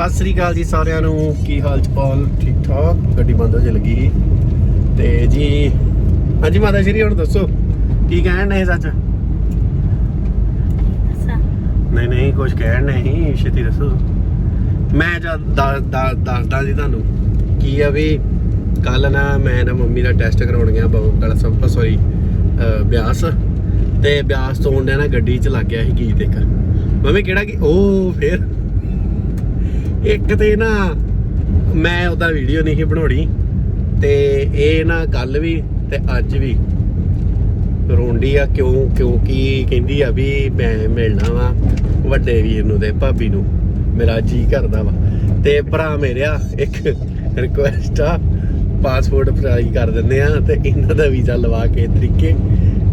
ਸਤਿ ਸ੍ਰੀ ਅਕਾਲ ਜੀ ਸਾਰਿਆਂ ਨੂੰ। ਕੀ ਹਾਲ ਚਾਲ? ਠੀਕ ਠਾਕ? ਗੱਡੀ ਬੰਦ ਹੋ ਜੇ ਲੱਗੀ ਤੇ ਜੀ ਹਾਂਜੀ ਮਾਤਾ ਸ਼੍ਰੀ ਹੁਣ ਦੱਸੋ ਕੀ ਕਹਿਣ ਨਹੀਂ ਸੱਚ? ਨਹੀਂ ਨਹੀਂ ਕੁਝ ਕਹਿਣ ਨਹੀਂ ਛੇਤੀ ਦੱਸੋ। ਮੈਂ ਜਦ ਦੱਸ- ਦੱਸ- ਦੱਸਦਾ ਜੀ ਤੁਹਾਨੂੰ ਕੀ ਆ ਵੀ ਕੱਲ ਨਾ ਮੈਂ ਨਾ ਮੰਮੀ ਦਾ ਟੈਸਟ ਕਰਾਉਣ ਗਿਆ ਬਗਲ ਸਭ ਸੌਰੀ ਬਿਆਸ। ਤੇ ਬਿਆਸ ਤੋਂ ਆਉਂਦਿਆਂ ਨਾ ਗੱਡੀ ਚ ਲੱਗ ਗਿਆ ਸੀ ਗੀਤ ਇੱਕ। ਮੰਮੀ ਕਿਹੜਾ ਕੀ ਉਹ ਫੇਰ ਇੱਕ ਤੇ ਨਾ ਮੈਂ ਉਹਦਾ ਵੀਡੀਓ ਨਹੀਂ ਸੀ ਬਣਾਉਣੀ ਤੇ ਇਹ ਨਾ ਕੱਲ ਵੀ ਤੇ ਅੱਜ ਵੀ। ਰੋਂਡੀ ਆ ਕਿਉਂ ਕਿਉਂਕਿ ਕਹਿੰਦੀ ਆ ਵੀ ਮੈਂ ਮਿਲਣਾ ਵਾ ਵੱਡੇ ਵੀਰ ਨੂੰ ਤੇ ਭਾਬੀ ਨੂੰ, ਮੇਰਾ ਜੀ ਕਰਦਾ ਵਾ। ਤੇ ਭਰਾ ਮੇਰਿਆ ਇੱਕ ਰਿਕੁਐਸਟ ਆ ਪਾਸਪੋਰਟ ਅਪਲਾਈ ਕਰ ਦਿੰਦੇ ਆ ਤੇ ਇਹਨਾਂ ਦਾ ਵੀਜ਼ਾ ਲਵਾ ਕੇ ਤਰੀਕੇ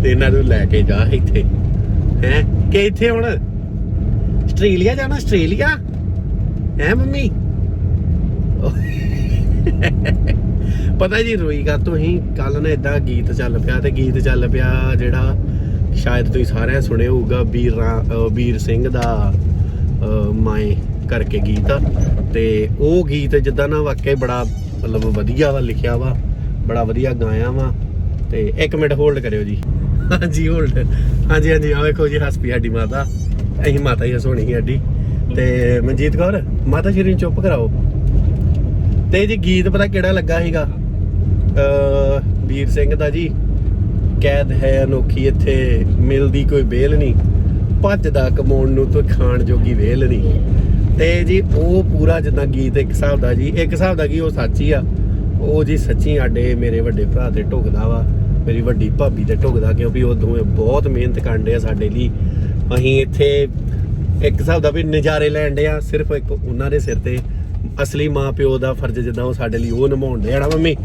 ਤੇ ਇਹਨਾਂ ਨੂੰ ਲੈ ਕੇ ਜਾ ਇੱਥੇ। ਹੈ, ਕਿ ਇੱਥੇ ਹੁਣ? ਆਸਟ੍ਰੇਲੀਆ ਜਾਣਾ, ਆਸਟ੍ਰੇਲੀਆ? ਹੈ ਮੰਮੀ? ਪਤਾ ਜੀ ਰੋਈ ਗਾ ਤੁਸੀਂ ਕੱਲ ਨਾ ਇਦਾਂ ਗੀਤ ਚੱਲ ਪਿਆ ਤੇ ਗੀਤ ਚੱਲ ਪਿਆ ਜਿਹੜਾ ਸ਼ਾਇਦ ਤੁਸੀਂ ਸਾਰਿਆਂ ਸੁਣਿਆ ਹੋਊਗਾ, ਵੀਰ ਰਾ- ਵੀਰ ਸਿੰਘ ਦਾ ਮਾਏ ਕਰਕੇ ਗੀਤ। ਆ ਤੇ ਉਹ ਗੀਤ ਜਿੱਦਾਂ ਨਾ ਵਾਕਿਆ ਬੜਾ ਮਤਲਬ ਵਧੀਆ ਵਾ, ਲਿਖਿਆ ਵਾ, ਬੜਾ ਵਧੀਆ ਗਾਇਆ ਵਾ। ਤੇ ਇੱਕ ਮਿੰਟ ਹੋਲਡ ਕਰਿਓ ਜੀ। ਹਾਂਜੀ ਹੋਲਡ ਹਾਂਜੀ ਹਾਂਜੀ ਆ ਵੇਖੋ ਜੀ, ਹੱਸ ਹਸਪੀ ਸਾਡੀ ਮਾਤਾ। ਅਸੀਂ ਮਾਤਾ ਹੀ ਹਸੋਣੀ ਸੀ ਸਾਡੀ। ਤੇ ਮਨਜੀਤ ਕੌਰ, ਮਾਤਾ ਸ਼੍ਰੀ ਨੂੰ ਚੁੱਪ ਕਰਾਓ। ਤੇ ਜੀ ਗੀਤ ਪਤਾ ਕਿਹੜਾ ਲੱਗਾ ਸੀਗਾ? ਅ ਵੀਰ ਸਿੰਘ ਦਾ ਜੀ, ਕੈਦ ਹੈ ਅਨੋਖੀ ਇੱਥੇ, ਮਿਲਦੀ ਕੋਈ ਬੇਲ ਨਹੀਂ। ਭੱਜਦਾ ਕਮਾਉਣ ਨੂੰ ਤੂੰ ਖਾਣ ਜੋਗੀ ਵੇਲ ਨਹੀਂ। ਤੇ ਜੀ ਉਹ ਪੂਰਾ ਜਿੱਦਾਂ ਗੀਤ ਇੱਕ ਹਿਸਾਬ ਦਾ ਜੀ, ਇੱਕ ਹਿਸਾਬ ਦਾ ਕੀ ਉਹ ਸੱਚੀ ਆ। ਉਹ ਜੀ ਸੱਚੀ ਆਡੇ ਮੇਰੇ ਵੱਡੇ ਭਰਾ ਤੇ ਢੁਕਦਾ ਵਾ, ਮੇਰੀ ਵੱਡੀ ਭਾਬੀ ਤੇ ਢੁਕਦਾ ਕਿਉਂਕਿ ਉਹ ਦੋਵੇਂ ਬਹੁਤ ਮਿਹਨਤ ਕਰਦੇ ਆ ਸਾਡੇ ਲਈ। ਅਸੀਂ ਇੱਥੇ ਇੱਕ ਹਿਸਾਬ ਦਾ ਵੀ ਨਜ਼ਾਰੇ ਲੈਣ ਦੇ ਆ, ਸਿਰਫ ਇੱਕ ਉਹਨਾਂ ਦੇ ਸਿਰ ਤੇ ਅਸਲੀ ਮਾਂ ਪਿਓ ਦਾ ਫਰਜ਼ ਜਿੱਦਾਂ ਉਹ ਸਾਡੇ ਲਈ ਉਹ ਨਿਭਾਉਂਦੇ ਆ ਨਾ ਮੰਮੀ।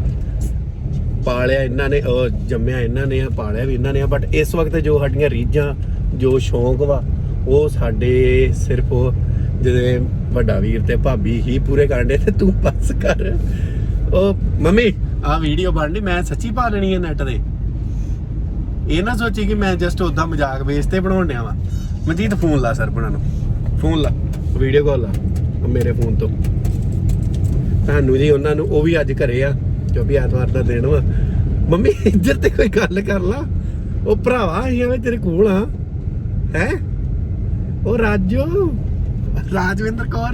ਪਾਲਿਆ ਇਹਨਾਂ ਨੇ, ਉਹ ਜੰਮਿਆ ਇਹਨਾਂ ਨੇ ਆ, ਪਾਲਿਆ ਵੀ ਇਹਨਾਂ ਨੇ ਆ ਬਟ ਇਸ ਵਕਤ ਜੋ ਸਾਡੀਆਂ ਰੀਝਾਂ, ਜੋ ਸ਼ੌਂਕ ਵਾ, ਉਹ ਸਾਡੇ ਸਿਰਫ ਉਹ ਵੱਡਾ ਵੀਰ ਤੇ ਭਾਬੀ ਹੀ ਪੂਰੇ ਕਰਨ ਕਰਦੇ ਤੇ ਤੂੰ ਬਸ ਕਰ। ਉਹ ਮੰਮੀ, ਆ ਵੀਡੀਓ ਬਣਨੀ, ਮੈਂ ਸੱਚੀ ਪਾ ਲੈਣੀ ਹੈ ਨੈਟ ਤੇ। ਇਹ ਨਾ ਸੋਚੀ ਕਿ ਮੈਂ ਜਸਟ ਉਦਾਂ ਮਜ਼ਾਕ ਬੇਸ ਤੇ ਬਣਾਉਣ ਡਿਆ ਵਾ। ਮਨਜੀਤ, ਫੋਨ ਲਾ ਸਰ ਬਣਾ ਨੂੰ। ਫੋਨ ਲਾ ਵੀਡੀਓ ਕਾਲ ਲਾ, ਮੇਰੇ ਫੋਨ ਤੋਂ। ਤੁਹਾਨੂੰ ਜੀ, ਉਹਨਾਂ ਨੂੰ, ਉਹ ਵੀ ਅੱਜ ਘਰੇ ਆ, ਕਿਉਂਕਿ ਐਤਵਾਰ ਦਾ ਦਿਨ ਵਾ। ਮੰਮੀ, ਇੱਧਰ ਤੇ ਕੋਈ ਗੱਲ ਕਰ ਲਾ। ਉਹ ਭਰਾਵਾ ਅਸੀਂ ਐਵੇਂ ਤੇਰੇ ਕੋਲ ਆ ਹੈ? ਉਹ ਰਾਜੋ, ਰਾਜਵਿੰਦਰ ਕੌਰ।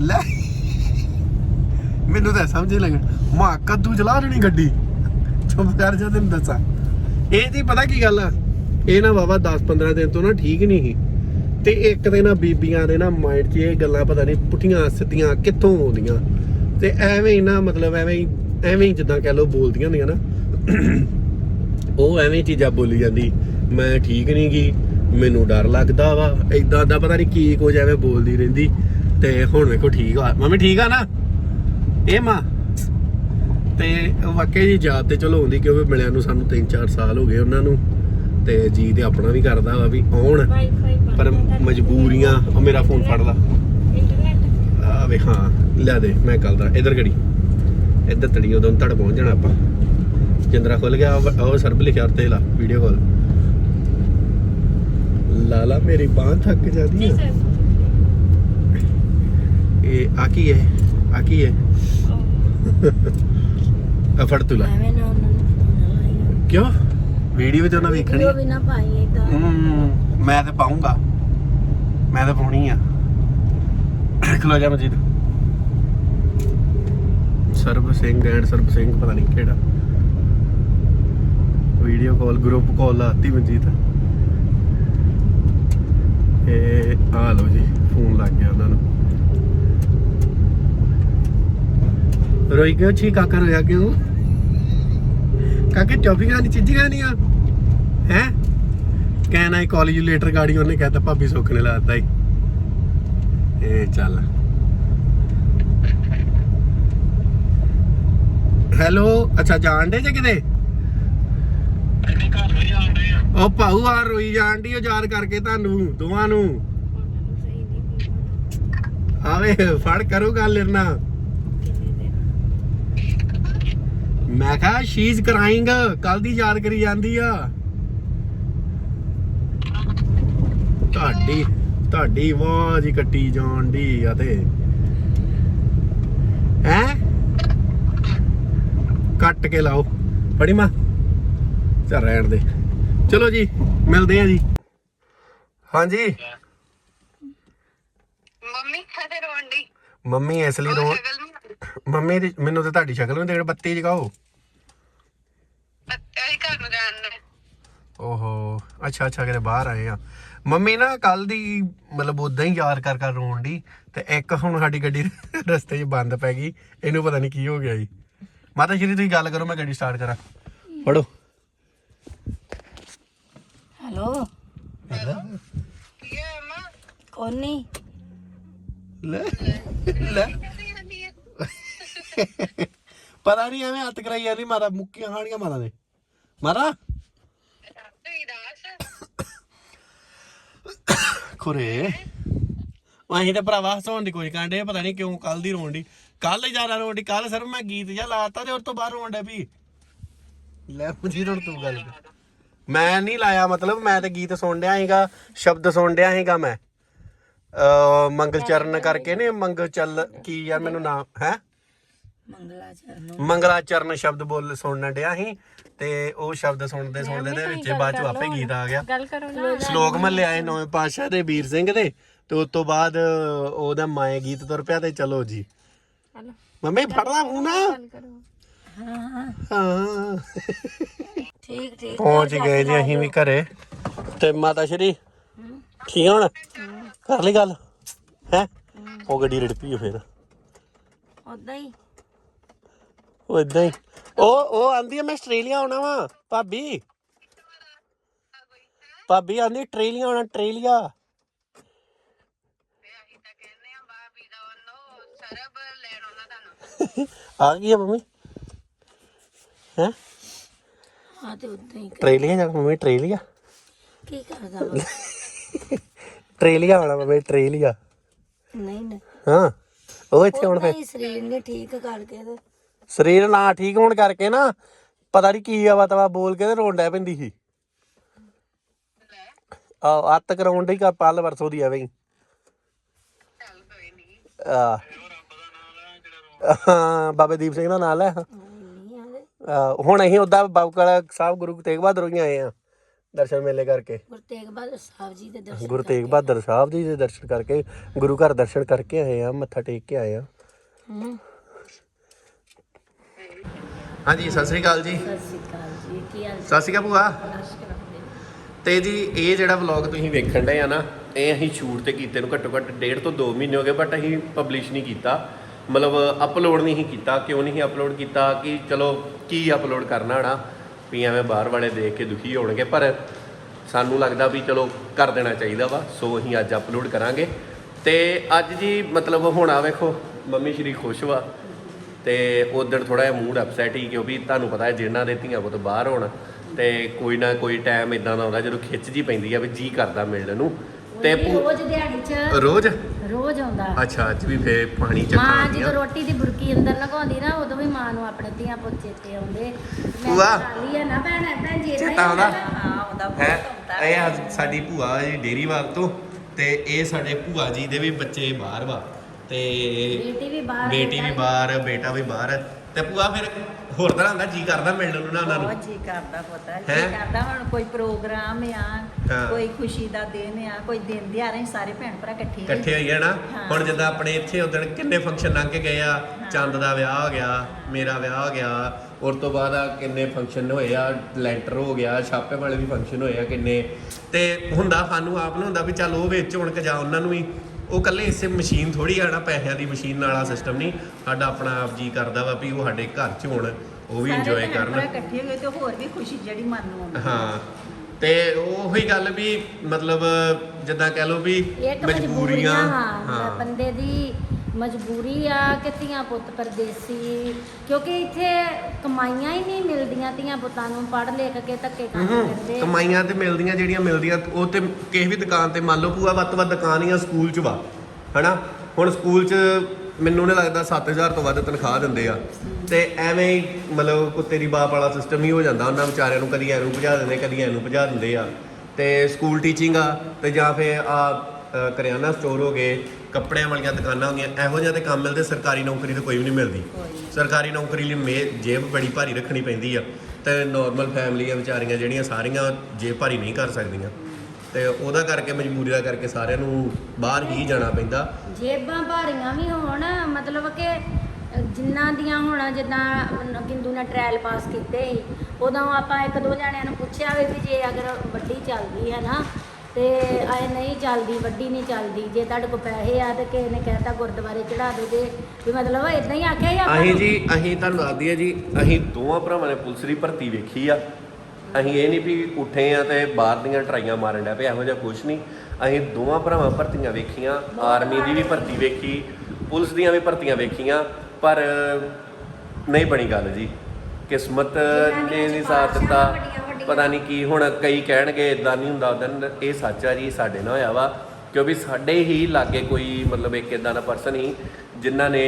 ਲੈ। ਮੈਨੂੰ ਤਾਂ ਸਮਝ ਨਹੀਂ ਮਾਂ, ਕੱਦੂ ਚਲਾ ਰਣੀ ਗੱਡੀ। ਚੁੱਪ ਕਰ ਜਾ, ਤੈਨੂੰ ਦੱਸਾਂ। ਇਹ ਜੀ ਪਤਾ ਕੀ ਗੱਲ ਆ। ਇਹ ਨਾ ਵਾਵਾ 10 15 ਦਿਨ ਤੋਂ ਨਾ ਠੀਕ ਨਹੀਂ ਸੀ। ਤੇ ਇੱਕ ਦਿਨ ਨਾ ਬੀਬੀਆਂ ਦੇ ਨਾ ਮਾਈਂਡ 'ਚ ਇਹ ਗੱਲਾਂ ਪਤਾ ਨਹੀਂ ਪੁੱਠੀਆਂ, ਸਿੱਧੀਆਂ ਕਿੱਥੋਂ ਆਉਂਦੀਆਂ। ਤੇ ਐਵੇਂ ਹੀ ਨਾ ਮਤਲਬ ਐਵੇਂ ਹੀ ਐਵੇਂ ਹੀ ਜਿੱਦਾਂ ਕਹਿ ਲੋ ਬੋਲਦੀਆਂ ਹੁੰਦੀਆਂ ਨਾ। ਉਹ ਐਵੇਂ ਚੀਜ਼ਾਂ ਬੋਲੀ ਜਾਂਦੀ, ਮੈਂ ਠੀਕ ਨਹੀਂ ਗਈ ਮੈਨੂੰ ਡਰ ਲੱਗਦਾ ਵਾ। ਇਦਾਂ ਦਾ ਪਤਾ ਨਹੀਂ ਕੀ ਕੁਝ ਐਵੇਂ ਬੋਲਦੀ ਰਹਿੰਦੀ। ਤੇ ਹੁਣ ਵੇਖੋ ਠੀਕ ਆ। ਮੰਮੀ ਠੀਕ ਆ ਨਾ? ਇਹ ਮਾਂ। ਤੇ ਵਾਕਈ ਜੀ ਯਾਦ ਤੇ ਚਲੋ ਆਉਂਦੀ ਕਿਉਂਕਿ ਮਿਲਿਆ ਨੂੰ ਸਾਨੂੰ 3-4 ਸਾਲ ਹੋ ਗਏ ਉਹਨਾਂ ਨੂੰ। ਤੇ ਜੀ ਤੇ ਆਪਣਾ ਵੀ ਕਰਦਾ ਵਾ ਵੀ ਆਉਣ ਪਰ ਮਜਬੂਰੀਆਂ ਉਹ ਮੇਰਾ ਫੋਨ ਫੜ ਲਾ। ਆ ਵੇ ਹਾਂ ਲੈ ਦੇ ਮੈਂ ਕੱਲ ਦਾ ਇਧਰ ਘੜੀ ਇੱਧਰ ਤੜੀ ਉਦੋਂ ਤੜ ਪਹੁੰਚ ਜਾਣਾ ਆਪਾਂ। ਜਿੰਦਰਾ ਖੁੱਲ ਗਿਆ ਉਹ ਸਰਬ ਲਿਖਿਆ ਉੱਤੇ ਲਾ ਵੀਡੀਓ ਕਾਲ ਲਾਲਾ ਮੇਰੀ ਬਾਹ ਥੱਕ ਜਾਂਦੀ ਆ। ਇਹ ਆ ਕੀ ਹੈ ਆ ਕੀ ਹੈ ਆ ਫੜ ਤੂੰ ਲਾ। ਕਿਉਂ? ਵੀਡੀਓ ਚ ਉਹਨਾਂ ਵੇਖਣੀ ਵੀਡੀਓ ਵੀ ਨਾ ਪਾਈ ਏਦਾਂ। ਹਮ, ਮੈਂ ਤੇ ਪਾਉਂਗਾ ਮੈਂ ਤਾਂ ਪਾਉਣੀ ਆ। ਖਲੋ ਜਾ ਮਜੀਦ ਸਰਬ ਸਿੰਘ ਐਂਡ ਸਰਬ ਸਿੰਘ ਪਤਾ ਨਹੀਂ ਕਿਹੜਾ। ਵੀਡੀਓ ਕਾਲ ਗਰੁੱਪ ਕਾਲ ਲਾਤੀ ਮਜੀਦ ਇਹ ਆ ਲੋ ਜੀ ਫੋਨ ਲੱਗ ਗਿਆ ਉਹਨਾਂ ਨੂੰ। ਰੋਈ ਕਿਉਂ ਛੀ ਕਾਕਾ ਰੋਇਆ ਕਿਉਂ? ਕਾਕੇ ਟੌਪਿੰਗਾਂ ਦੀ ਚੀਜ਼ਾਂ ਨਹੀਂ ਆ? ਹੈ? ਕਹਿਣਾ ਹੀ ਕਾਲਜ ਲੇਟਰ ਗਾੜੀ ਉਹਨੇ ਕਹਿਤਾ ਭਾਬੀ ਸੁੱਖ ਨੇ ਲਾਤਾ ਹੀ ਇਹ ਚੱਲ। ਹੈਲੋ ਅੱਛਾ ਜਾਣ ਦੇ ਜੇ ਕਿਤੇ? ਉਹ ਭਾਊ ਆ ਰੋਈ ਜਾਣ ਦੀ ਉਹ ਯਾਦ ਕਰਕੇ ਤੁਹਾਨੂੰ ਦੋਵਾਂ ਨੂੰ। ਆਵੇ ਫੜ ਕਰੋ ਗੱਲ ਇਰਨਾ। ਮੈਂ ਕਿਹਾ ਸ਼ੀਜ਼ ਕਰਾਈਂਗ ਕੱਲ ਦੀ ਯਾਦ ਕਰੀ ਜਾਂਦੀ ਆ। ਤੁਹਾਡੀ ਤੁਹਾਡੀ ਆਵਾਜ਼ ਹੀ ਕੱਟੀ ਜਾਣ ਦੀ ਆ ਤੇ। ਹੈ? ਕੱਟ ਕੇ ਲਾਓ। ਫੜੀ ਮਾਂ। ਚੱਲ ਰਹਿਣ ਦੇ। ਚਲੋ ਜੀ ਮਿਲਦੇ ਆ ਜੀ। ਹਾਂਜੀ। ਮੰਮੀ ਕਦੇ ਰੋਣ ਦੀ ਮੰਮੀ ਇਸ ਲਈ ਰੋ ਮੰਮੀ ਦੀ ਮੈਨੂੰ ਤੇ ਤੁਹਾਡੀ ਸ਼ਕਲ ਨਹੀਂ ਦੇਖ ਬੱਤੀ ਜਗਾਓ ਅਸੀਂ ਘਰ ਨੂੰ ਜਾਣ ਨੇ ਓਹੋ ਅੱਛਾ ਅੱਛਾ ਕਿਤੇ ਬਾਹਰ ਆਏ ਆ। ਮੰਮੀ ਨਾ ਕੱਲ ਦੀ ਮਤਲਬ ਉਦਾਂ ਹੀ ਯਾਦ ਕਰ ਕਰ ਰੋਣ ਦੀ ਤੇ ਇੱਕ ਹੁਣ ਸਾਡੀ ਗੱਡੀ ਰਸਤੇ 'ਚ ਬੰਦ ਪੈ ਗਈ ਇਹਨੂੰ ਪਤਾ ਨਹੀਂ ਕੀ ਹੋ ਗਿਆ ਜੀ। ਮਾਤਾ ਸ਼੍ਰੀ ਤੁਸੀਂ ਗੱਲ ਕਰੋ ਮੈਂ ਗੱਡੀ ਸਟਾਰਟ ਕਰਾਂ। ਫੜੋ। ਹੈਲੋ। ਕੀ ਹੈ ਮਾਂ? ਕੋਨੀ ਲੈ ਲੈ। ਪਤਾ ਨਹੀਂ ਐਵੇਂ ਹੱਥ ਕਰਾਈ ਜਾਂਦੀ, ਮਾਤਾ ਮੁੱਕੀਆਂ ਖਾਣੀਆਂ ਮਾਤਾ ਨੇ ਮਾਤਾ? ਖੁਰੇ। ਵਾਹੀਂ ਤੇ ਭਰਾਵਾ ਹਸਾਉਣ ਦੀ ਕੋਈ ਕਾਂਡੇ ਪਤਾ ਨਹੀਂ ਕਿਉਂ ਕੱਲ ਦੀ ਰੋਣ ਦੀ ਕੱਲ ਜ਼ਿਆਦਾ ਰੋਣ ਦੀ ਕੱਲ ਸਰ ਮੈਂ ਗੀਤ ਜਿਹਾ ਲਾਤਾ ਤੇ ਉਸ ਤੋਂ ਬਾਅਦ ਰੋਣ ਡਿਆ ਵੀ। ਲੈ ਮੁਝੀ ਰੋਣ ਤੂੰ ਗੱਲ। ਮੈਂ ਨਹੀਂ ਲਾਇਆ ਮਤਲਬ, ਮੈਂ ਤੇ ਗੀਤ ਸੁਣ ਡਿਆ ਸੀਗਾ, ਸ਼ਬਦ ਸੁਣ ਡਿਆ ਸੀਗਾ ਮੈਂ। ਮੰਗਲ ਚਰਨ ਕਰਕੇ ਨੇ, ਮੰਗਲ ਚੱਲ ਕੀ ਯਾਰ ਮੈਨੂੰ ਨਾਮ ਹੈ? ਮੰਗਲਾਚਰਨ। ਮੰਗਲਾ ਚਰਨ ਸ਼ਬਦ ਬੋਲ ਸੁਣਨ ਡਿਆ ਸੀ ਤੇ ਉਹ ਸ਼ਬਦ ਸੁਣਦੇ ਸੁਣਦੇ ਦੇ ਵਿੱਚ ਬਾਅਦ ਚ ਆਪੇ ਗੀਤ ਆ ਗਿਆ। ਗੱਲ ਕਰੋ ਨਾ। ਸ਼ਲੋਕ ਮੱਲੇ ਆਏ ਨੌਵੇਂ ਪਾਤਸ਼ਾਹ ਦੇ ਵੀਰ ਸਿੰਘ ਦੇ ਤੇ ਉਸ ਤੋਂ ਬਾਅਦ ਉਹਦਾ ਮਾਏ ਗੀਤ ਤੁਰ ਪਿਆ ਤੇ ਚਲੋ ਜੀ। ਹਲੋ ਮੰਮੀ ਫੜ ਲਾ ਮੂੰਹ ਨਾ ਗੱਲ ਕਰੋ। ਹਾਂ। ਹਾਂ। ਠੀਕ ਠੀਕ। ਪਹੁੰਚ ਗਏ ਜੀ ਅਸੀਂ ਵੀ ਘਰੇ। ਤੇ ਮਾਤਾ ਸ਼੍ਰੀ ਠੀਕ ਹੁਣ? ਕਰ ਲਈ ਗੱਲ? ਹੈ? ਉਹ ਗੱਡੀ ਰੜਪੀ ਫੇਰ। ਉਦਾਂ ਹੀ। ਉਹ ਇਦਾਂ ਹੀ। ਉਹ ਉਹ ਆਂਦੀ ਆ ਮੈਂ ਆਸਟ੍ਰੇਲੀਆ ਆਉਣਾ ਵਾ ਭਾਬੀ। ਭਾਬੀ ਆਂਦੀ ਆਸਟ੍ਰੇਲੀਆ ਆਉਣਾ ਆਸਟ੍ਰੇਲੀਆ। ਅਸੀਂ ਤਾਂ ਕਹਿੰਦੇ ਆ ਬਾਬੀ ਦਾ ਉਹਨੋਂ ਸਰਬ ਲੈਣ ਆਉਣਾ ਤੁਹਾਨੂੰ। ਆ ਗਈ ਆ ਮੰਮੀ। ਹੈ? ਆ ਤੇ ਉਦਾਂ ਹੀ ਆਸਟ੍ਰੇਲੀਆ ਜਾਣਾ ਮੰਮੀ ਆਸਟ੍ਰੇਲੀਆ। ਕੀ ਕਰਦਾ ਵਾ? ਆਸਟ੍ਰੇਲੀਆ ਆਉਣਾ ਮੰਮੀ ਆਸਟ੍ਰੇਲੀਆ। ਨਹੀਂ ਨਹੀਂ। ਹਾਂ ਉਹ ਇੱਥੇ ਹੁਣ ਉਦਾਂ ਹੀ ਸਰੀਰ ਨੇ ਠੀਕ ਕਰਕੇ ਤੇ ਸਰੀਰ ਨਾ ਠੀਕ ਹੋਣ ਕਰਕੇ ਨਾ ਪਤਾ ਨਹੀਂ ਕੀ ਆ ਵਤਵਾ ਬੋਲ ਕੇ ਤੇ ਰੋਣ ਡੈ ਪੈਂਦੀ ਸੀ। ਆ ਅੱਤ ਕਰਾਉਣ ਦੀ ਕਾ ਪੱਲ ਵਰਸੋ ਦੀ ਐਵੇਂ ਹੀ। ਆ ਹਾਂ ਬਾਬਾ ਦੀਪ ਸਿੰਘ ਦਾ ਨਾਂ ਲੈ। ਹੁਣ ਅਸੀਂ ਉਦਾਂ ਬਾਬਕਲ ਸਾਹਿਬ ਗੁਰੂ ਤੇਗ ਬਹਾਦਰ ਹੀ ਆਏ ਆ ਦਰਸ਼ਨ ਮੇਲੇ ਕਰਕੇ। ਗੁਰੂ ਤੇਗ ਬਹਾਦਰ ਸਾਹਿਬ ਜੀ ਦੇ ਦਰਸ਼ਨ ਗੁਰੂ ਤੇਗ ਬਹਾਦਰ ਸਾਹਿਬ ਜੀ ਦੇ ਦਰਸ਼ਨ ਕਰਕੇ ਗੁਰੂ ਘਰ ਦਰਸ਼ਨ ਕਰਕੇ ਆਏ ਆ ਮੱਥਾ ਟੇਕ ਕੇ ਆਏ ਆ। ਹੂੰ। ਹਾਂਜੀ ਸਤਿ ਸ੍ਰੀ ਅਕਾਲ ਜੀ। ਸਤਿ ਸ਼੍ਰੀ ਅਕਾਲ ਜੀ ਕੀ ਹਾਲ ਸਤਿ ਸ਼੍ਰੀ ਅਕਾਲ ਭੂਆ। ਤੇ ਜੀ ਇਹ ਜਿਹੜਾ ਵਲੌਗ ਤੁਸੀਂ ਵੇਖਣ ਡਏ ਆ ਨਾ ਇਹ ਅਸੀਂ ਸ਼ੂਟ ਤੇ ਕੀਤੇ ਨੂੰ ਘੱਟੋ ਘੱਟ ਡੇਢ ਤੋਂ 2 ਮਹੀਨੇ ਹੋ ਗਏ ਬਟ ਅਸੀਂ ਪਬਲਿਸ਼ ਨਹੀਂ ਕੀਤਾ। ਮਤਲਬ ਅਪਲੋਡ ਨਹੀਂ ਕੀਤਾ ਕਿਉਂ ਨਹੀਂ ਅਪਲੋਡ ਕੀਤਾ ਕਿ ਚਲੋ ਕੀ ਅਪਲੋਡ ਕਰਨਾ ਹਨਾ ਵੀ ਐਵੇਂ ਬਾਹਰ ਵਾਲੇ ਦੇਖ ਕੇ ਦੁਖੀ ਹੋਣਗੇ ਪਰ ਸਾਨੂੰ ਲੱਗਦਾ ਵੀ ਚਲੋ ਕਰ ਦੇਣਾ ਚਾਹੀਦਾ ਵਾ ਸੋ ਅਸੀਂ ਅੱਜ ਅਪਲੋਡ ਕਰਾਂਗੇ। ਤੇ ਅੱਜ ਜੀ ਮਤਲਬ ਹੁਣ ਆ ਵੇਖੋ ਮੰਮੀ ਸ਼੍ਰੀ ਖੁਸ਼ ਵਾ। ਤੇ ਉਦੋਂ ਥੋੜਾ ਜਿਹਾ ਮੂਡ ਅਪਸੈਟ ਹੀ ਕਿਉਂਕਿ ਤੁਹਾਨੂੰ ਪਤਾ ਹੈ ਜਿਨ੍ਹਾਂ ਦੇ ਧੀਆਂ ਪੁੱਤ ਬਾਹਰ ਹੋਣ ਤੇ ਕੋਈ ਨਾ ਕੋਈ ਟਾਈਮ ਇਦਾਂ ਦਾ ਆਉਂਦਾ ਜਦੋਂ ਖਿੱਚ ਜੀ ਪੈਂਦੀ ਆ ਵੀ ਜੀ ਕਰਦਾ ਮਿਲਣ ਨੂੰ ਤੇ ਰੋਜ਼ ਦਿਹਾੜੀ ਚ ਰੋਜ਼? ਰੋਜ਼ ਆਉਂਦਾ। ਅੱਛਾ ਅੱਜ ਵੀ ਫੇ ਪਾਣੀ ਮਾਂ ਚੱਕਾ ਜਦੋਂ ਰੋਟੀ ਦੀ ਬੁਰਕੀ ਅੰਦਰ ਲਗਾਉਂਦੀ ਨਾ ਉਦੋਂ ਵੀ ਮਾਂ ਨੂੰ ਆਪਣੇ ਧੀਆਂ ਪੁੱਤ ਚੇਤੇ ਆਉਂਦੇ। ਮੈਂ ਭੂਆ। ਖਾਲੀ ਆ ਨਾ ਭੈਣ ਭੈਣ ਜੀ ਚੇਤਾ ਆਉਂਦਾ? ਹਾਂ ਆਉਂਦਾ ਹੈ? ਇਹ ਆ ਸਾਡੀ ਭੂਆ ਜੀ ਡੇਰੀਵਾਲ ਤੋਂ ਤੇ ਇਹ ਸਾਡੇ ਭੂਆ ਜੀ ਦੇ ਵੀ ਬੱਚੇ ਬਾਹਰ ਵਾ। ਤੇ ਬੇਟੀ ਵੀ ਬਾਹਰ ਬੇਟੀ ਵੀ ਬਾਹਰ ਬੇਟਾ ਵੀ ਬਾਹਰ ਤੇ ਭੂਆ ਫਿਰ ਹੋਰ ਤਰ੍ਹਾਂ ਹੁੰਦਾ ਜੀ ਕਰਦਾ ਮਿਲਣ ਨੂੰ ਨਾ ਉਹਨਾਂ ਨੂੰ ਬਹੁਤ ਜੀ ਕਰਦਾ ਪਤਾ ਹੈਂ? ਜੀ ਕਰਦਾ ਹੁਣ ਕੋਈ ਪ੍ਰੋਗਰਾਮ ਆ। ਕੋਈ ਖੁਸ਼ੀ ਦਾ ਦਿਨ ਆ ਕੋਈ ਦਿਨ ਦਿਹਾੜੇ ਸਾਰੇ ਭੈਣ ਭਰਾ ਇਕੱਠੇ। ਇਕੱਠੇ ਹੋਈਏ ਨਾ ਹਾਂ। ਹੁਣ ਜਿੱਦਾਂ ਆਪਣੇ ਇੱਥੇ ਉਦੋਂ ਕਿੰਨੇ ਫੰਕਸ਼ਨ ਲੰਘ ਕੇ ਗਏ ਆ ਚੰਦ ਦਾ ਵਿਆਹ ਹੋ ਗਿਆ ਮੇਰਾ ਵਿਆਹ ਹੋ ਗਿਆ ਉਸ ਤੋਂ ਬਾਅਦ ਆ ਕਿੰਨੇ ਫੰਕਸ਼ਨ ਹੋਏ ਆ ਲੈਂਟਰ ਹੋ ਗਿਆ ਛਾਪੇ ਵਾਲੇ ਵੀ ਫੰਕਸ਼ਨ ਹੋਏ ਆ ਕਿੰਨੇ ਤੇ ਹੁੰਦਾ ਸਾਨੂੰ ਆਪ ਨੂੰ ਹੁੰਦਾ ਵੀ ਚੱਲ ਉਹ ਵਿੱਚ ਹੋਣ ਕੇ ਜਾ ਉਹਨਾਂ ਨੂੰ ਵੀ ਉਹ ਕੱਲੇ ਇਸੇ ਮਸ਼ੀਨ ਥੋੜੀ ਆਣਾ ਪੈਸਿਆਂ ਦੀ ਮਸ਼ੀਨ ਵਾਲਾ ਸਿਸਟਮ ਨਹੀਂ। ਸਾਡਾ ਆਪਣਾ ਆਪ ਜੀ ਕਰਦਾ ਵਾ ਵੀ ਉਹ ਸਾਡੇ ਘਰ 'ਚ ਹੋਣ ਉਹ ਵੀ ਇੰਜੋਏ ਕਰਨ। ਇਕੱਠੇ ਹੋਏ ਤੇ ਹੋਰ ਵੀ ਖੁਸ਼ੀ ਜਿਹੜੀ ਮਨ ਨੂੰ ਆਉਂਦੀ। ਹਾਂ ਤੇ ਉਹੀ ਗੱਲ ਵੀ ਮਤਲਬ ਜਿੱਦਾਂ ਕਹਿ ਲਓ ਵੀ ਮਜਬੂਰੀਆਂ ਹਾਂ। ਬੰਦੇ ਦੀ ਮਜਬੂਰੀ ਆ ਕਿ ਧੀਆਂ ਪੁੱਤ ਪਰਦੇਸੀ ਕਿਉਂਕਿ ਇੱਥੇ ਕਮਾਈਆਂ ਹੀ ਨਹੀਂ ਮਿਲਦੀਆਂ ਧੀਆਂ ਪੁੱਤਾਂ ਨੂੰ ਪੜ੍ਹ ਲਿਖ ਕੇ ਧੱਕੇ ਕੰਮ ਕਰਦੇ ਕਮਾਈਆਂ ਤੇ ਮਿਲਦੀਆਂ ਜਿਹੜੀਆਂ ਮਿਲਦੀਆਂ ਉਹ ਤੇ ਕਿਸੇ ਵੀ ਦੁਕਾਨ ਤੇ ਮੰਨ ਲਓ ਪੂਆ ਵੱਧ ਤੋਂ ਵੱਧ ਦੁਕਾਨ ਹੀ ਆ ਸਕੂਲ 'ਚ ਵਾ ਹਨਾ? ਹੁਣ ਸਕੂਲ 'ਚ ਮੈਨੂੰ ਨਹੀਂ ਲੱਗਦਾ 7000 ਤੋਂ ਵੱਧ ਤਨਖਾਹ ਦਿੰਦੇ ਆ। ਤੇ ਐਵੇਂ ਹੀ ਮਤਲਬ ਕੁੱਤੇ ਦੀ ਬਾਪ ਵਾਲਾ ਸਿਸਟਮ ਹੀ ਹੋ ਜਾਂਦਾ ਉਹਨਾਂ ਵਿਚਾਰਿਆਂ ਨੂੰ ਕਦੀ ਐਨੂੰ ਭਜਾ ਦਿੰਦੇ ਕਦੀ ਐਨੂੰ ਭਜਾ ਦਿੰਦੇ ਆ। ਤੇ ਸਕੂਲ ਟੀਚਿੰਗ ਆ ਤੇ ਜਾਂ ਫਿਰ ਆ ਕਰਿਆਨਾ ਸਟੋਰ ਹੋ ਗਏ ਕੱਪੜਿਆਂ ਵਾਲੀਆਂ ਦੁਕਾਨਾਂ ਹੋ ਗਈਆਂ ਇਹੋ ਜਿਹੇ ਤੇ ਕੰਮ ਮਿਲਦੇ ਸਰਕਾਰੀ ਨੌਕਰੀ ਤਾਂ ਕੋਈ ਵੀ ਨਹੀਂ ਮਿਲਦੀ। ਸਰਕਾਰੀ ਨੌਕਰੀ ਲਈ ਮੇ ਜੇਬ ਬੜੀ ਭਾਰੀ ਰੱਖਣੀ ਪੈਂਦੀ ਆ। ਤੇ ਨਾਰਮਲ ਫੈਮਲੀਆਂ ਵਿਚਾਰੀਆਂ ਜਿਹੜੀਆਂ ਸਾਰੀਆਂ ਜੇਬ ਭਾਰੀ ਨਹੀਂ ਕਰ ਸਕਦੀਆਂ। ਤੇ ਉਹਦਾ ਕਰਕੇ ਮਜਬੂਰੀ ਦਾ ਕਰਕੇ ਸਾਰਿਆਂ ਨੂੰ ਬਾਹਰ ਹੀ ਜਾਣਾ ਪੈਂਦਾ। ਜੇਬਾਂ ਭਾਰੀਆਂ ਵੀ ਹੋਣ ਮਤਲਬ ਕਿ ਜਿਨ੍ਹਾਂ ਦੀਆਂ ਹੁਣ ਜਿੱਦਾਂ ਗਿੰਦੂ ਨੇ ਟ੍ਰਾਇਲ ਪਾਸ ਕੀਤੇ ਉਦੋਂ ਆਪਾਂ ਇੱਕ ਦੋ ਜਣਿਆਂ ਨੂੰ ਪੁੱਛਿਆ ਵੀ ਜੇ ਅਗਰ ਵੱਡੀ ਚੱਲਦੀ ਹੈ ਨਾ ਤੇ ਆਏ ਨਹੀਂ ਚੱਲਦੀ ਵੱਡੀ ਨਹੀਂ ਚੱਲਦੀ। ਜੇ ਤੁਹਾਡੇ ਕੋਲ ਪੈਸੇ ਆ ਤੇ ਕਿਸੇ ਨੇ ਕਹਿਤਾ ਗੁਰਦੁਆਰੇ ਚੜਾ ਦਿਓ ਜੇ ਵੀ ਮਤਲਬ ਇਦਾਂ ਹੀ ਆਖਿਆ ਹੀ ਆਪਾਂ ਅਸੀਂ। ਜੀ ਅਸੀਂ ਤੁਹਾਨੂੰ ਦੱਸ ਦਈਏ ਜੀ ਅਸੀਂ ਦੋਵਾਂ ਭਰਾਵਾਂ ਨੇ ਪੁਲਿਸ ਦੀ ਭਰਤੀ ਵੇਖੀ ਆ। ਅਸੀਂ ਇਹ ਨਹੀਂ ਵੀ ਉੱਠੇ ਆ ਤੇ ਬਾਹਰ ਦੀਆਂ ਟਰਾਈਆਂ ਮਾਰਨ ਡਿਆ ਪਏ ਇਹੋ ਜਿਹਾ ਕੁਝ ਨਹੀਂ। ਅਸੀਂ ਦੋਵਾਂ ਭਰਾਵਾਂ ਭਰਤੀਆਂ ਵੇਖੀਆਂ ਆਰਮੀ ਦੀ ਵੀ ਭਰਤੀ ਵੇਖੀ ਪੁਲਿਸ ਦੀਆਂ ਵੀ ਭਰਤੀਆਂ ਵੇਖੀਆਂ ਪਰ ਨਹੀਂ ਬਣੀ ਗੱਲ ਜੀ। ਕਿਸਮਤ ਨੇ ਨਹੀਂ ਸਾਥ ਦਿੱਤਾ। ਪਤਾ ਨਹੀਂ ਕੀ ਹੁਣ ਕਈ ਕਹਿਣਗੇ ਇਦਾਂ ਨਹੀਂ ਹੁੰਦਾ ਉਦਾਂ ਇਹ ਸੱਚ ਆ ਜੀ ਸਾਡੇ ਨਾਲ ਹੋਇਆ ਵਾ ਕਿਉਂਕਿ ਸਾਡੇ ਹੀ ਲਾਗੇ ਕੋਈ ਮਤਲਬ ਇੱਕ ਇਦਾਂ ਦਾ ਪਰਸਨ ਹੀ ਜਿਨ੍ਹਾਂ ਨੇ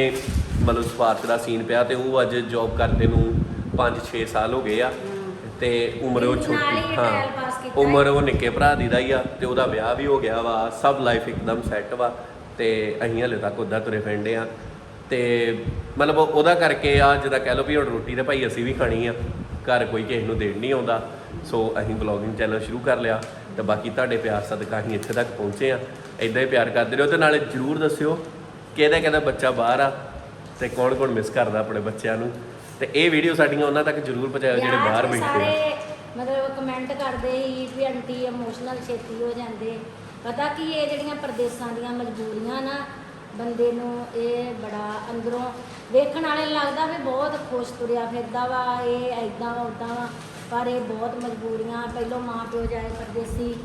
ਮਤਲਬ ਸਪਾਰਕ ਦਾ ਸੀਨ ਪਿਆ ਤੇ ਉਹ ਅੱਜ ਜੌਬ ਕਰਦੇ ਨੂੰ 5-6 ਸਾਲ ਹੋ ਗਏ ਆ ਤੇ ਉਮਰ ਉਹ ਛੋਟੀ ਹਾਂ ਉਮਰ ਉਹ ਨਿੱਕੇ ਭਰਾ ਦੀ ਦਾ ਹੀ ਆ ਤੇ ਉਹਦਾ ਵਿਆਹ ਵੀ ਹੋ ਗਿਆ ਵਾ ਸਭ ਲਾਈਫ ਇੱਕਦਮ ਸੈੱਟ ਵਾ ਤੇ ਅਸੀਂ ਹਲੇ ਤੱਕ ਉਦਾਂ ਤੁਰੇ ਫਿਰਦੇ ਆ ਤੇ ਮਤਲਬ ਉਹਦਾ ਕਰਕੇ ਆ ਜਿਹਦਾ ਕਹਿ ਲਓ ਵੀ ਹੁਣ ਰੋਟੀ ਤੇ ਭਾਈ ਅਸੀਂ ਵੀ ਖਾਣੀ ਆ ਘਰ ਕੋਈ ਕਿਸੇ ਨੂੰ ਦੇਣ ਨਹੀਂ ਆਉਂਦਾ। ਸੋ ਅਸੀਂ ਵਲੌਗਿੰਗ ਚੈਨਲ ਸ਼ੁਰੂ ਕਰ ਲਿਆ ਤੇ ਬਾਕੀ ਤੁਹਾਡੇ ਪਿਆਰ ਸਦਕਾ ਅਸੀਂ ਇੱਥੇ ਤੱਕ ਪਹੁੰਚੇ ਆ ਇਦਾਂ ਹੀ ਪਿਆਰ ਕਰਦੇ ਰਹੋ ਤੇ ਨਾਲੇ ਜਰੂਰ ਦੱਸਿਓ ਕਿਹਦਾ ਕਿਹਦਾ ਬੱਚਾ ਬਾਹਰ ਆ ਤੇ ਕੌਣ ਕੌਣ ਮਿਸ ਕਰਦਾ ਆਪਣੇ ਬੱਚਿਆਂ ਨੂੰ। ਤੇ ਇਹ ਵੀਡੀਓ ਸਾਡੀਆਂ ਉਹਨਾਂ ਤੱਕ ਜਰੂਰ ਪਹੁੰਚਾਇਓ ਜਿਹੜੇ ਬਾਹਰ ਬੈਠੇ ਆ। ਮਤਲਬ ਕਮੈਂਟ ਕਰਦੇ ਸੀ ਵੀ ਆਂਟੀ ਇਮੋਸ਼ਨਲ ਛੇਤੀ ਹੋ ਜਾਂਦੇ। ਪਤਾ ਕੀ ਇਹ ਜਿਹੜੀਆਂ ਪਰਦੇਸਾਂ ਦੀਆਂ ਮਜਬੂਰੀਆਂ ਨਾ ਬੰਦੇ ਨੂੰ ਇਹ ਬੜਾ ਅੰਦਰੋਂ ਵੇਖਣ ਵਾਲੇ ਲੱਗਦਾ ਵੀ ਬਹੁਤ ਖੁਸ਼ ਤੁਰਿਆ ਫਿਰਦਾ ਵਾ ਇਹ ਐਦਾਂ ਵਾ ਉਦਾਂ ਵਾ। ਪਰ ਇਹ ਬਹੁਤ ਮਜਬੂਰੀਆਂ ਪਹਿਲੋਂ ਮਾਂ ਪਿਓ ਜਾਏ ਪਰਦੇਸੀ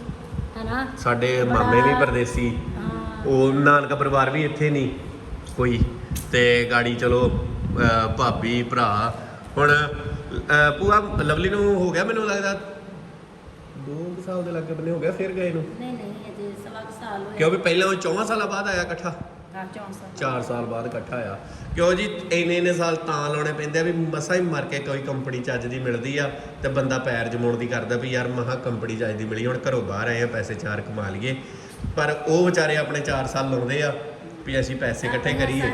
ਹਨਾ? ਸਾਡੇ ਮਾਮੇ ਵੀ ਪਰਦੇਸੀ ਹਾਂ। ਉਹ ਨਾਨਕਾ ਪਰਿਵਾਰ ਵੀ ਇੱਥੇ ਨਹੀਂ ਕੋਈ। ਤੇ ਗਾੜੀ ਚਲੋ ਅਹ ਭਾਬੀ ਭਰਾ। ਹੁਣ ਅਹ ਭੂਆ ਲਵਲੀ ਨੂੰ ਹੋ ਗਿਆ ਮੈਨੂੰ ਲੱਗਦਾ? ਦੋ ਕੁ ਸਾਲ ਦੇ ਲੱਗੇ ਬੰਨੇ ਹੋ ਗਿਆ ਫਿਰ ਗਏ ਨੂੰ? ਨਹੀਂ ਨਹੀਂ ਅਜੇ ਸਵਾ ਕੁ ਸਾਲ ਹੋਏ। ਕਿਉਂਕਿ ਪਹਿਲਾਂ ਉਹ 4 ਸਾਲਾਂ ਬਾਅਦ ਆਇਆ ਇਕੱਠਾ। 4 ਸਾਲ ਬਾਅਦ। ਇਕੱਠਾ ਆਇਆ ਕਿਉਂ ਜੀ ਇੰਨੇ ਇੰਨੇ ਸਾਲ ਤਾਂ ਲਾਉਣੇ ਪੈਂਦੇ ਆ ਵੀ ਮਸਾ ਹੀ ਮਰ ਕੇ ਕੋਈ ਕੰਪਨੀ ਚੱਜ ਦੀ ਮਿਲਦੀ ਆ ਤੇ ਬੰਦਾ ਪੈਰ ਜਮਾਉਣ ਦੀ ਕਰਦਾ ਵੀ ਯਾਰ ਮਹਾ ਕੰਪਨੀ ਚੱਜ ਦੀ ਮਿਲੀ ਹੁਣ ਘਰੋਂ ਬਾਹਰ ਆਏ ਆ ਪੈਸੇ ਚਾਰ ਕਮਾ ਲਈਏ। ਪਰ ਉਹ ਵਿਚਾਰੇ ਆਪਣੇ 4 ਸਾਲ ਲਾਉਂਦੇ ਆ ਵੀ ਅਸੀਂ ਪੈਸੇ ਇਕੱਠੇ ਕਰੀਏ।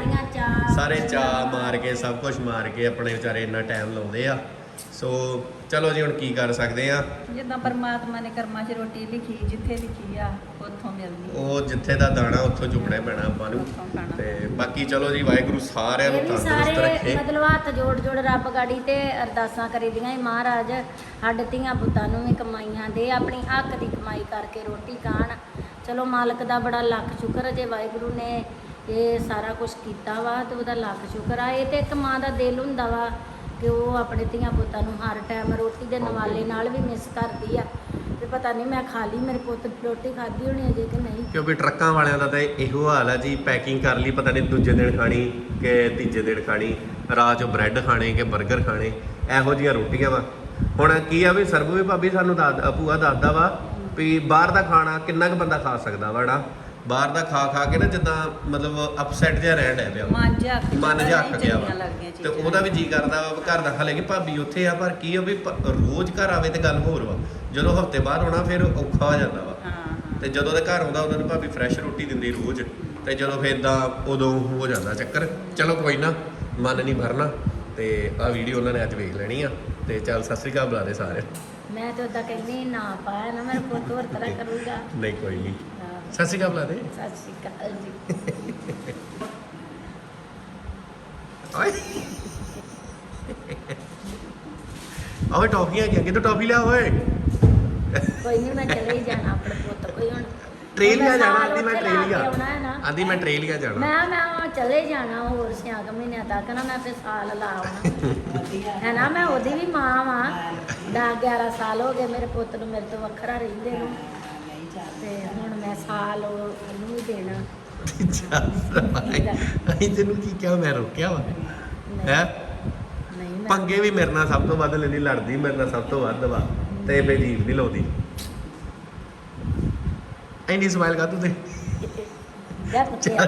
ਸਾਰੇ ਚਾਹ ਮਾਰ ਕੇ ਸਭ ਕੁਝ ਮਾਰ ਕੇ ਆਪਣੇ ਵਿਚਾਰੇ ਇੰਨਾ ਟਾਈਮ ਲਾਉਂਦੇ ਆ। ਸੋ ਚਲੋ ਜੀ ਹੁਣ ਕੀ ਕਰ ਸਕਦੇ ਆ? ਜਿੱਦਾਂ ਪਰਮਾਤਮਾ ਨੇ ਕਰਮਾਂ 'ਚ ਰੋਟੀ ਲਿਖੀ ਜਿੱਥੇ ਲਿਖੀ ਆ ਉੱਥੋਂ ਮਿਲਦੀ। ਉਹ ਜਿੱਥੇ ਦਾ ਦਾਣਾ ਉੱਥੋਂ ਚੁਗਣਾ ਪੈਣਾ ਆਪਾਂ ਨੂੰ। ਉੱਥੋਂ ਖਾਣਾ। ਤੇ ਬਾਕੀ ਚਲੋ ਜੀ ਵਾਹਿਗੁਰੂ ਸਾਰਿਆਂ ਨੂੰ ਇਹ ਵੀ ਤੰਦਰੁਸਤ ਸਾਰੇ ਰੱਖੇ। ਮਤਲਬ ਹੱਥ ਜੋੜ ਜੋੜ ਰੱਬ ਗਾੜੀ ਤੇ ਅਰਦਾਸਾਂ ਕਰੀਦੀਆਂ ਸੀ ਮਹਾਰਾਜ ਸਾਡੇ ਧੀਆਂ ਪੁੱਤਾਂ ਨੂੰ ਵੀ ਕਮਾਈਆਂ ਦੇ ਆਪਣੀ ਹੱਕ ਦੀ ਕਮਾਈ ਕਰਕੇ ਰੋਟੀ ਖਾਣ। ਚਲੋ ਮਾਲਕ ਦਾ ਬੜਾ ਲੱਖ ਸ਼ੁਕਰ ਜੇ ਵਾਹਿਗੁਰੂ ਨੇ ਇਹ ਸਾਰਾ ਕੁਝ ਕੀਤਾ ਵਾ ਤੇ ਉਹਦਾ ਲੱਖ ਸ਼ੁਕਰ ਆ। ਇਹ ਤੇ ਇੱਕ ਮਾਂ ਦਾ ਦਿਲ ਹੁੰਦਾ ਵਾ ਕਿ ਉਹ ਆਪਣੇ ਧੀਆਂ ਪੁੱਤਾਂ ਨੂੰ ਹਰ ਟਾਈਮ ਰੋਟੀ ਦੇ ਨਵਾਲੇ ਨਾਲ ਵੀ ਮਿਸ ਕਰਦੀ ਆ। ਤੇ ਪਤਾ ਨਹੀਂ ਮੈਂ ਖਾ ਲਈ ਮੇਰੇ ਪੁੱਤ ਨੇ ਰੋਟੀ ਖਾਧੀ ਹੋਣੀ ਅਜੇ ਕਿ ਨਹੀਂ। ਕਿਉਂਕਿ ਟਰੱਕਾਂ ਵਾਲਿਆਂ ਦਾ ਤਾਂ ਇਹੋ ਹਾਲ ਆ ਜੀ ਪੈਕਿੰਗ ਕਰ ਲਈ ਪਤਾ ਨਹੀਂ ਦੂਜੇ ਦਿਨ ਖਾਣੀ ਕਿ ਤੀਜੇ ਦਿਨ ਖਾਣੀ ਰਾਤ 'ਚ ਬ੍ਰੈਡ ਖਾਣੇ ਕਿ 버ਗਰ ਖਾਣੇ ਇਹੋ ਜੀਆਂ ਰੋਟੀਆਂ ਵਾ। ਹੁਣ ਕੀ ਆ ਵੀ ਸਰਬੂ ਵੀ ਭਾਬੀ ਸਾਨੂੰ ਦੱਸ ਭੂਆ ਦੱਸਦਾ ਵਾ ਵੀ ਬਾਹਰ ਦਾ ਖਾਣਾ ਕਿੰਨਾ ਕੁ ਬੰਦਾ ਖਾ ਸਕਦਾ ਵਾ ਨਾ ਬਾਹਰ ਦਾ ਖਾ ਖਾ ਕੇ ਨਾ ਜਿੱਦਾਂ ਮਤਲਬ ਅਪਸੈਟ ਜਿਹਾ ਰਹਿਣ ਡਿਆ ਪਿਆ। ਮਨ ਜਾ ਮਨ ਜਿਹਾ ਅੱਕ ਗਿਆ ਵਾ। ਲੱਗਦੀਆਂ ਤੇ ਉਹਦਾ ਵੀ ਜੀ ਕਰਦਾ ਵਾ ਘਰ ਦਾ ਹਾਲੇ ਕਿ ਭਾਬੀ ਉੱਥੇ ਆ ਪਰ ਕੀ ਆ ਵੀ ਰੋਜ਼ ਘਰ ਆਵੇ ਤੇ ਗੱਲ ਹੋਰ ਵਾ। ਜਦੋਂ ਹਫ਼ਤੇ ਬਾਅਦ ਆਉਣਾ ਫਿਰ ਔਖਾ ਹੋ ਜਾਂਦਾ ਵਾ। ਤੇ ਜਦੋਂ ਦੇ ਘਰ ਆਉਂਦਾ ਉਦੋਂ ਨੂੰ ਭਾਬੀ ਫਰੈਸ਼ ਰੋਟੀ ਦਿੰਦੀ ਰੋਜ਼। ਤੇ ਜਦੋਂ ਫਿਰ ਇਦਾਂ ਉਦੋਂ ਹੋ ਜਾਂਦਾ ਚੱਕਰ। ਚਲੋ ਕੋਈ ਨਾ ਮਨ ਨਹੀਂ ਭਰਨਾ। ਤੇ ਆ ਵੀਡੀਓ ਉਹਨਾਂ ਨੇ ਅੱਜ ਵੇਖ ਲੈਣੀ ਆ। ਤੇ ਚੱਲ ਸਤਿ ਸ੍ਰੀ ਅਕਾਲ ਬੁਲਾ ਦੇ ਸਾਰੇ। ਮੈਂ ਤੇ ਉਦਾਂ ਕਹਿੰਦੀ ਨਾ ਪਾਇਆ ਨਾ ਮੇਰਾ ਪੁੱਤ ਹੋਰ ਤਰ੍ਹਾਂ ਕਰੂਗਾ। ਨਹੀਂ ਕੋਈ ਨਹੀਂ। ਸਤਿ ਸ੍ਰੀ ਅਕਾਲ ਬੁਲਾ ਦੇ। ਸਤਿ ਸ਼੍ਰੀ ਅਕਾਲ ਜੀ। ਓਏ। ਆਵੇ ਟੌਫੀਆਂ ਕੀ ਟੌਫੀ ਲਿਆ ਓਏ? ਕੋਈ ਨਹੀਂ ਮੈਂ ਚਲੇ ਹੀ ਜਾਣਾ ਆਪਣੇ ਪੁੱਤ ਕੋਈ ਹੁਣ ਟ੍ਰੇਲੀਆ ਹੁਣ ਜਾਣਾ ਆਂਦੀ ਮੈਂ ਉੱਥੇ ਲਾ ਕੇ ਟ੍ਰੇਲੀਆ ਆਉਣਾ ਹੈ ਨਾ। ਆਂਦੀ ਮੈਂ ਟ੍ਰੇਲੀਆ ਜਾਣਾ। ਮੈਂ ਮੈਂ ਚਲੇ ਜਾਣਾ ਹੋਰ ਸਿਆਗ ਮਹੀਨਿਆਂ ਤੱਕ ਨਾ ਮੈਂ ਫਿਰ ਸਾਲ ਲਾ ਆਉਣਾ। ਹੈ ਨਾ ਮੈਂ ਉਹਦੀ ਵੀ ਮਾਂ ਵਾਂ। 10 11 ਸਾਲ ਹੋ ਗਏ ਮੇਰੇ ਪੁੱਤ ਨੂੰ ਮੇਰੇ ਤੋਂ ਵੱਖਰਾ ਰਹਿੰਦੇ ਨੂੰ। ਤੇ ਹੁਣ ਮੈਂ ਸਾਲ ਉਹ- ਉਹਨੂੰ ਵੀ ਦੇਣਾ। ਅਸੀਂ ਤੈਨੂੰ ਕੀ ਕਿਹਾ ਮੈਂ ਰੋਕਿਆ ਵਾ। ਹੈ? ਨਹੀਂ ਮੈਂ ਪੰਗੇ ਵੀ ਮੇਰੇ ਨਾਲ ਸਭ ਤੋਂ ਵੱਧ ਲੈਂਦੀ ਲੜਦੀ ਮੇਰੇ ਨਾਲ ਸਭ ਤੋਂ ਵੱਧ ਵਾ ਤੇ ਫੇ ਜੀਵ ਨਹੀਂ ਲਾਉਂਦੀ। ਐਂਡੀ ਸਮਾਈਲ ਕਰ ਤੂੰ ਤੇ ਜਾ। ਪੁੱਛਿਆ